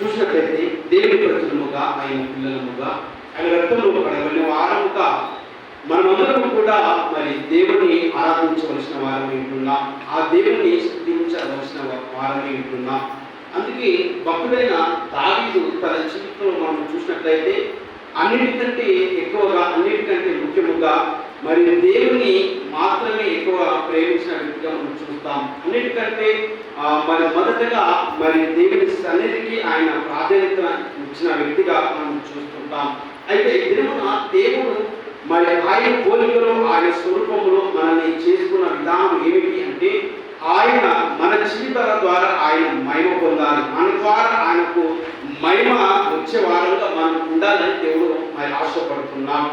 చూసినట్లయితే దేవుని ప్రజలముగా ఆయన పిల్లలముగా ఆయన రక్తంలో కడగబడిన వారముగా మనమందరం కూడా మరి దేవుని ఆరాధించవలసిన వారమై ఉంటున్నాం ఆ దేవుని స్థుతించవలసిన వారమై ఉంటున్నాం. అందుకే భక్తుడైన దావీదు తన జీవితంలో మనం చూసినట్లయితే అన్నిటికంటే ఎక్కువగా అన్నిటికంటే ముఖ్యముగా మరి దేవుని మాత్రమే ఎక్కువ ప్రేమించిన వ్యక్తిగా మనం చూస్తాం. అన్నిటికంటే మరి మొదటగా మరి దేవుని సన్నిధికి ఆయన ప్రాధాన్యత ఇచ్చిన వ్యక్తిగా మనం చూస్తుంటాం. అయితే దినమున దేవుడు మరి ఆయన పోలికలో ఆయన స్వరూపంలో మనల్ని చేసుకున్న విధానం ఏమిటి అంటే ఆయన మన జీవితాల ద్వారా ఆయన మహిమ పొందాలి. మన ద్వారా ఆయనకు మహిమ వచ్చే వారంగా మనం ఉండాలని దేవుడు మరి ఆశపడుతున్నాం.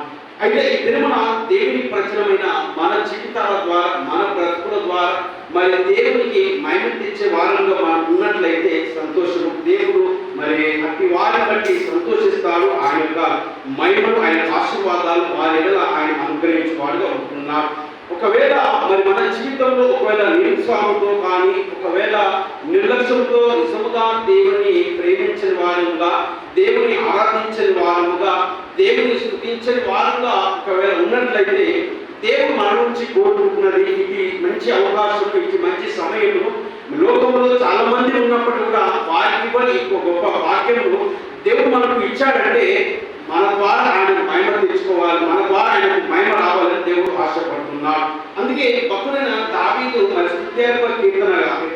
అయితే ఈ దినమున దేవుని ప్రచురమైన మన జీవితాల ద్వారా మన బ్రతుకుల ద్వారా మరి దేవునికి మహిమ తెచ్చే వారంగా మనం ఉన్నట్లయితే సంతోషము. దేవుడు మరి అతి వారిని బట్టి సంతోషిస్తాడు. ఆయన యొక్క మహిమను ఆయన ఆశీర్వాదాలు వారి ఆయన అనుగ్రహించేవాడుగా ఉంటున్నారు ఒకవేళ మరి మన జీవితంలో ఒకవేళ నిరుత్సాహంతో కానీ ఒకవేళ నిర్లక్ష్యంతో నిజముగా దేవుని ప్రేమించని వారముగా దేవుని ఆరాధించని వారముగా దేవుని స్థుతించని వారంగా ఒకవేళ ఉన్నట్లయితే దేవుడు మన నుంచి కోరుకుంటున్నది ఇది మంచి అవకాశం ఇది మంచి సమయము. లోకంలో చాలా మంది ఉన్నప్పటికీ కూడా వారికి కూడా ఇంకో గొప్ప వాక్యము దేవుడు మనకు ఇచ్చాడంటే మన ద్వారా ఆయన మహిమ తెచ్చుకోవాలి మన ద్వారా ఆయనకు మహిమ రావాలని దేవుడు ఆశపడుతున్నాడు అందుకే భక్తుడైన దావీదు మరి స్థుత్యాత్మ కీర్తన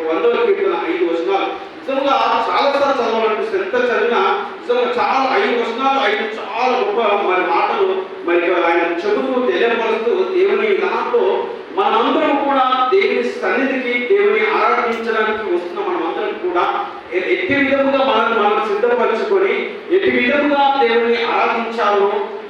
వందవ కీర్తన ఐదు వచనాలు నిజంగా చాలాసార్లు చదవాలనిపిస్తుంది ఎంత చదివినా నిజంగా చాలా ఐదు వచనాలు ఐదు చాలా గొప్ప మరి మాటలు మరి ఆయన చెబుతూ తెలియపరుస్తూ దేవుని దాంట్లో మనమందరం కూడా దేవుని సన్నిధికి దేవుని ఆరాధించడానికి వస్తున్న ఎట్టి విధముగా మనల్ని మనం సిద్ధపరచుకొని ఎట్టి విధముగా దేవుని ఆరాధించాలో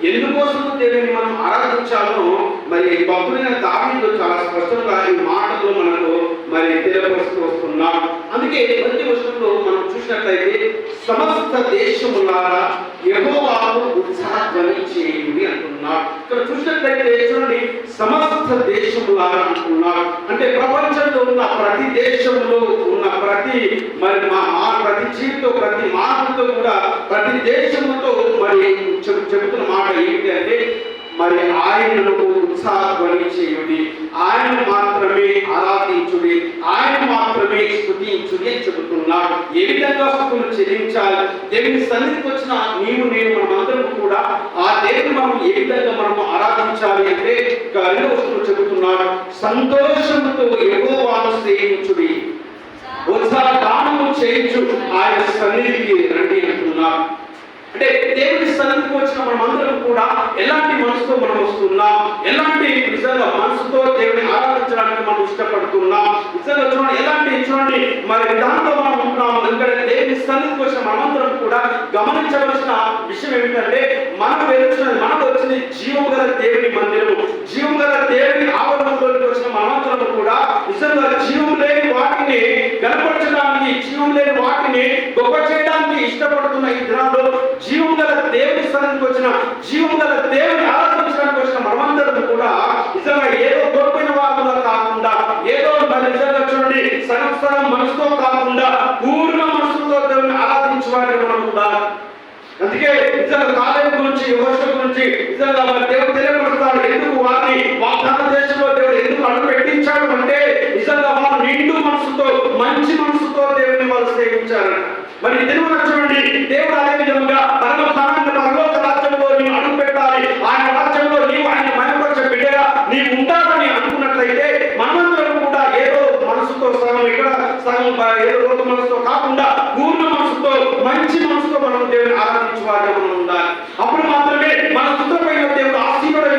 ఎందుకోసం దేవుని మనం ఆరాధించాలో మరి భక్తుడైన దావీదు చాలా స్పష్టంగా ఈ మాటల్లో మనకు మరి తెలియపరుస్తూ వస్తున్నాం అందుకే మొదటి వర్షంలో మనం చూసినట్లయితే సమస్త దేశములారా యెహోవాకు ఉత్సాహధ్వని చేయండి అంటున్నారు ఇక్కడ చూసినట్లయితే చూడండి సమస్త దేశములారా అంటున్నారు అంటే ప్రపంచంలో ఉన్న ప్రతి దేశంలో ప్రతి మరి మా మా ప్రతి జీవితం ప్రతి మానవులతో కూడా ప్రతి దేశంతో మరి చెబుతున్న మాట ఏంటి అంటే మరి ఆయనను ఉత్సాహధ్వని చేయుడి ఆయన మాత్రమే ఆరాధించుడి. ఆయన మాత్రమే స్థుతించుడి అని చెబుతున్నాడు. ఏ విధంగా స్థుతులు చెల్లించాలి? దేవుని సన్నిధికి వచ్చిన నీవు నేను మనమందరం కూడా ఆ దేవుని మనం ఏ విధంగా మనము ఆరాధించాలి అంటే ఇక వస్తువులు చెబుతున్నాడు. సంతోషంతో ఎగోవాను సేవించుడి ఉత్సాహ దానము చేయించు ఆయన సన్నిధికి రండి అంటున్నారు అంటే దేవుని సన్నిధికి వచ్చిన మనం అందరం కూడా ఎలాంటి మనసుతో మనం వస్తున్నాం ఎలాంటి నిజంగా మనసుతో దేవుని ఆరాధించడానికి మనం ఇష్టపడుతున్నాం నిజంగా చూడండి ఎలాంటి చూడండి మరి దాంతో మనం ఉంటున్నాం ఎందుకంటే దేవుని సన్నిధికి వచ్చిన మనమందరం కూడా గమనించవలసిన విషయం ఏమిటంటే మనం వెలుచున్నది మనకు వచ్చింది జీవం గల దేవుని మందిరం జీవం గల దేవుని ఆవరణలోకి వచ్చిన మనమందరం కూడా నిజంగా జీవం లేని వాటిని కనపరచడానికి జీవం లేని వాటిని గొప్ప చేయడానికి ఇష్టపడుతున్న ఈ దినాల్లో జీవం గల దేవుని స్థానానికి వచ్చిన జీవం గల దేవుని ఆరాధించడానికి వచ్చిన మనమందరం కూడా నిజంగా ఏదో కోల్పోయిన వారుగా కాకుండా ఏదో మరి నిజంగా చూడండి సంవత్సరం మనసుతో కాకుండా పూర్ణ మనసుతో దేవుని ఆరాధించడానికి మనం కూడా అందుకే నిజంగా కాలేజీ గురించి యువత గురించి నిజంగా మరి దేవుడు తెలియపడతాడు ఎందుకు వారిని వాగ్దాన దేశంలో దేవుడు ఎందుకు అడుగు పెట్టించాడు అంటే నిజంగా వారు నిండు మనసుతో మంచి మనసుతో దేవుని వాళ్ళు సేవించారు మరి తెలుగు చూడండి దేవుడు అదే విధంగా పరమ స్థానాన్ని పరలోక రాజ్యంలో నీవు అడుగు పెట్టాలి. ఆయన రాజ్యంలో నీవు ఆయన మనపరచ బిడ్డగా నీవు ఉంటావని అనుకున్నట్లయితే మనమందరం కూడా ఏదో మనసుతో సగం ఇక్కడ సగం ఏదో లోక మనసుతో కాకుండా పూర్ణ మనసుతో మంచి మనసుతో మనం దేవుని ఆరాధించువారుగా మనం ఉండాలి. అప్పుడు మాత్రమే మన సుఖమైన దేవుడు ఆశీర్వాదం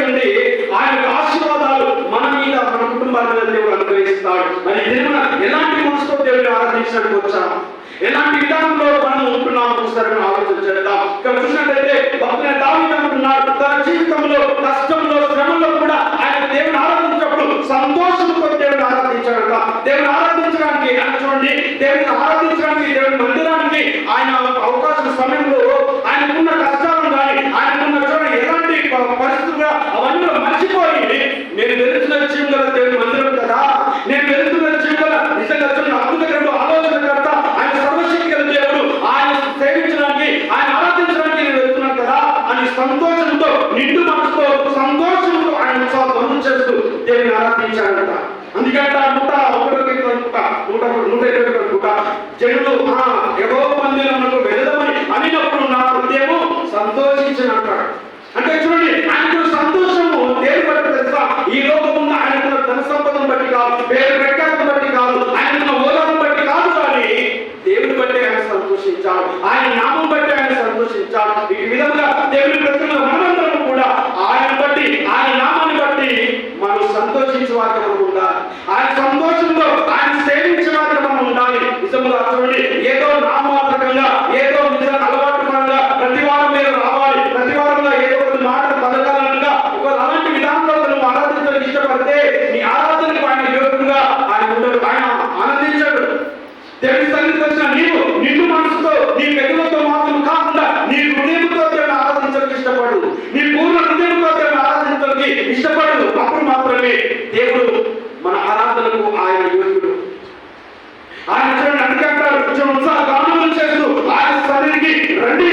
ఆయన ఆశీర్వాదాలు మన మీద మన కుటుంబాల మీద దేవుడు అనుగ్రహిస్తాడు. మరి దేవుడు ఎలాంటి మనసుతో దేవుని ఆరాధించడానికి వచ్చాము ఎలాంటి విధానంలో మనం ఉంటున్నాం ఒకసారి ఆలోచన చేద్దాం. ఇక్కడ చూసినట్లయితే భక్తులైన దావీదు అంటున్నాడు తన జీవితంలో కష్టంలో శ్రమలో కూడా ఆయన దేవుని ఆరాధించినప్పుడు సంతోషంతో దేవుని ఆరాధించాడట దేవుని ఆరాధించడానికి ఆయన చూడండి దేవుని ఆరాధించడానికి దేవుని మందిరానికి ఆయన అవకాశం సమయంలో ఆయనకున్న కష్టాలను కానీ ఆయనకున్న చూడండి ఎలాంటి ప- పరిస్థితులు అవన్నీ మర్చిపోయి నేను వెళ్తున్న జీవం గల దేవుని మందిరం కదా నేను వెళ్తున్న జీవం గల నిజంగా చూడండి అద్భుతకరమైన ఆలోచన కర్త నూట ఇరవై ఒకటి కూడా జనులు ఆ ఎవరో మందిరములకు వెళదామని అనినప్పుడు నా హృదయము సంతోషించిన అంటాడు అంటే చూడండి ఆయనకు సంతోషము దేని బట్టి తెలుసా ఈ లోకమున్న ఆయనకున్న ధన సంపదను బట్టి కాదు పేరు ప్రఖ్యాతం బట్టి కాదు ఆయనకున్న హోదాను బట్టి కాదు కానీ దేవుని బట్టి ఆయన సంతోషించాడు ఆయన నామం బట్టి ఆయన సంతోషించాడు ఈ విధంగా దేవుని ప్రజలు మనమందరం కూడా ఆయన బట్టి ఆయన నామాన్ని బట్టి మనం సంతోషించే వారికి మనం ఉండాలి ఆయన సంతోషంలో ఆయన సేవించే వారికి మనం ఉండాలి నిజంగా చూడండి ఏదో నామాత్మకంగా ఏదో నిజంగా అలవాటు పరంగా ప్రతి వారం మీరు రావాలి ప్రతి వారంలో ఏదో ఒక మాట పథకాలనుగా ఒక అలాంటి విధానంలో నువ్వు ఆరాధించడానికి ఇష్టపడితే నీ ఆరాధనకు ఆయన యోగుడుగా ఆయన ఉండడు ఆయన ఆనందించాడు దేవుని సన్నిధికి వచ్చిన నీవు నిన్ను మనసుతో నీ పెదవులతో మాత్రం కాకుండా నీ హృదయంతో దేవుని ఆరాధించడానికి ఇష్టపడు నీ పూర్ణ హృదయంతో దేవుని ఆరాధించడానికి ఇష్టపడు అప్పుడు మాత్రమే దేవుడు మన ఆరాధనకు ఆయన యోగ్యుడు ఆయన చూడండి అందుకే అంటారు కొంచెం ఉత్సాహ గానములు చేస్తూ ఆయన సన్నిధికి రండి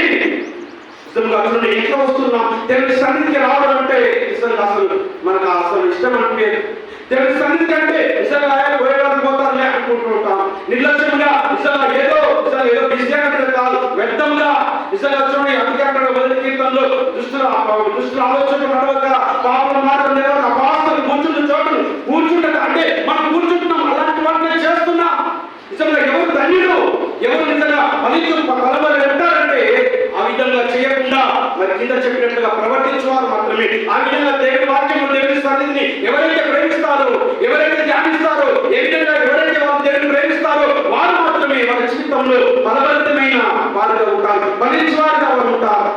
నిజంగా చూడండి ఎట్లా వస్తున్నాం? దేవుని సన్నిధికి రావడం అంటే నిజంగా అసలు మనకు అసలు ఇష్టం అనిపించదు. దేవుని సన్నిధికి అంటే నిజంగా ఆయన పోయేవాళ్ళు పోతారులే అనుకుంటూ ఉంటాం. నిర్లక్ష్యంగా నిజంగా ఏదో నిజంగా ఏదో బిజీ కాదు. వ్యర్థంగా నిజంగా చూడండి అందుకే అక్కడ మొదటి కీర్తనలో దుష్టుల దుష్టుల ఆలోచన నడవక పాపం మాట నిలవక అపాస్తులు కూర్చున్న చోటు కూర్చుంటారు అంటే మనం కూర్చుంటున్నాం అలాంటి వాటిని చేస్తున్నాం నిజంగా ఎవరు ధన్యుడు ఎవరు నిజంగా ఫలితం కలబడి ఉంటారంటే ఆ విధంగా చేయకుండా మరి కింద చెప్పినట్లుగా ఆ విధంగా దేవుని వాక్యం దేవుని సన్నిధిని ఎవరైతే ప్రేమిస్తారో ఎవరైతే ధ్యానిస్తారో ఏ విధంగా ఎవరైతే వారు దేవుని ప్రేమిస్తారో వారు మాత్రమే వారి జీవితంలో బలవంతమైన వారుగా ఉంటారు. ఫలించేవారుగా వారు ఉంటారు.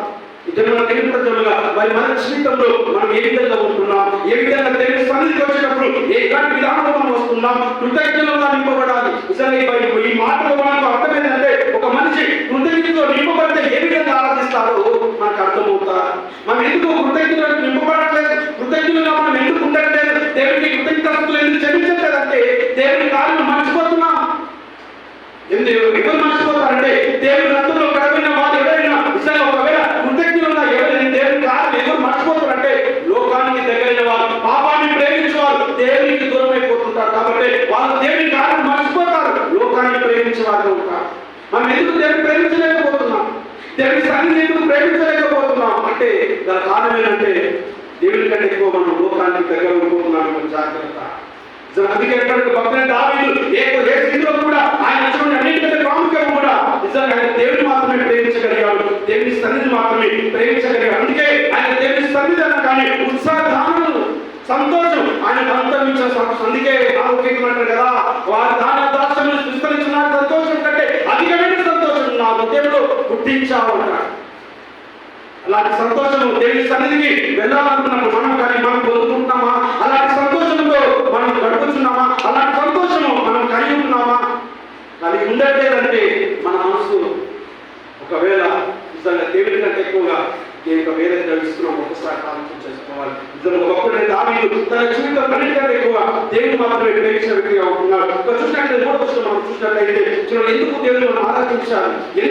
మన తెలుగు ప్రజలుగా మరి మన జీవితంలో మనం ఏ విధంగా ఉంటున్నాం? ఏ విధంగా తెలుగు సన్నిధికి వచ్చినప్పుడు ఏ ఎలాంటి విధానంలో మనం వస్తున్నాం? కృతజ్ఞతలుగా నింపబడాలి నిజంగా ఈ బైబిల్ ఈ మాటలో మనకు అర్థమైందంటే ఒక మనిషి కృతజ్ఞతతో నింపబడితే ఏ విధంగా ఆరాధిస్తారో మనకు అర్థమవుతా మనం ఎందుకు కృతజ్ఞతలు నింపబడట్లేదు కృతజ్ఞతలుగా మనం ఎందుకు ఉండట్లేదు దేవునికి కృతజ్ఞతలు ఎందుకు చెల్లించట్లేదంటే దేవుని కార్యం మర్చిపోతున్నాం ఎందుకు ఎవరు మర్చిపోతారంటే దేవుని రక్తంలో కడబడిన వాళ్ళు ఎవరైనా నిజంగా ఒకవేళ కృతజ్ఞులుగా ఎవరైనా దేవుని కారణం ఎవరు మర్చిపోతారంటే లోకానికి దగ్గరైన వారు పాపాన్ని ప్రేమించేవారు దేవునికి దూరం అయిపోతుంటారు కాబట్టి వాళ్ళు దేవుని కారణం మర్చిపోతారు లోకాన్ని ప్రేమించే వారు ఉంటారు. మనం ఎందుకు దేవుని ప్రేమించలేకపోతున్నాం? దేవుని సన్నిధి ఎందుకు ప్రేమించలేకపోతున్నాం? అంటే దాని కారణం ఏంటంటే దేవుని కంటే ఎక్కువ మనం లోకానికి దగ్గర ఉండిపోతున్నాం జాగ్రత్త. అందుకే ఎక్కడ భక్తుల దావీదు ఏ ఏ స్థితిలో కూడా ఆయన చూడండి అన్నింటికంటే ప్రాముఖ్యం కూడా నిజంగా ఆయన దేవుని మాత్రమే ప్రేమించగలిగాడు దేవుని మనల్ని ప్రేమించగలిగారు. అందుకే ఆయన దేవుని సన్నిధానం కానీ ఉత్సాహదానములు సంతోషం ఆయన అంతరించిన సంతోషం. అందుకే ఆరోగ్యమంటారు కదా వారి దాన దాసములు విస్తరించిన సంతోషం కంటే అధికమైన సంతోషం నా హృదయంలో పుట్టించావు అలాంటి సంతోషము దేవుని సన్నిధికి వెళ్ళాలనుకున్నప్పుడు మనం కానీ మనం పొందుకుంటున్నామా? అలాంటి సంతోషంతో మనం గడుపుతున్నామా? అలాంటి సంతోషము మనం కలిగి ఉన్నామా? కలిగి ఉండట్లేదంటే మన మనసు ఒకవేళ దేవుని నేను ఎక్కువగా దేనికి వేరే నడుస్తున్నాం ఒకసారి ఆలోచన చేసుకోవాలి నిజంగా ఒకప్పుడు దావీదు తన జీవితం అన్నిటికంటే ఎక్కువ దేవుని మాత్రమే ప్రేమించిన వ్యక్తిగా ఉంటున్నాడు. ఇక్కడ చూసినట్లయితే మూడో పుస్తకం మనం చూసినట్లయితే చూడండి ఎందుకు దేవుని మనం ఆరాధించాలి? ఎందుకు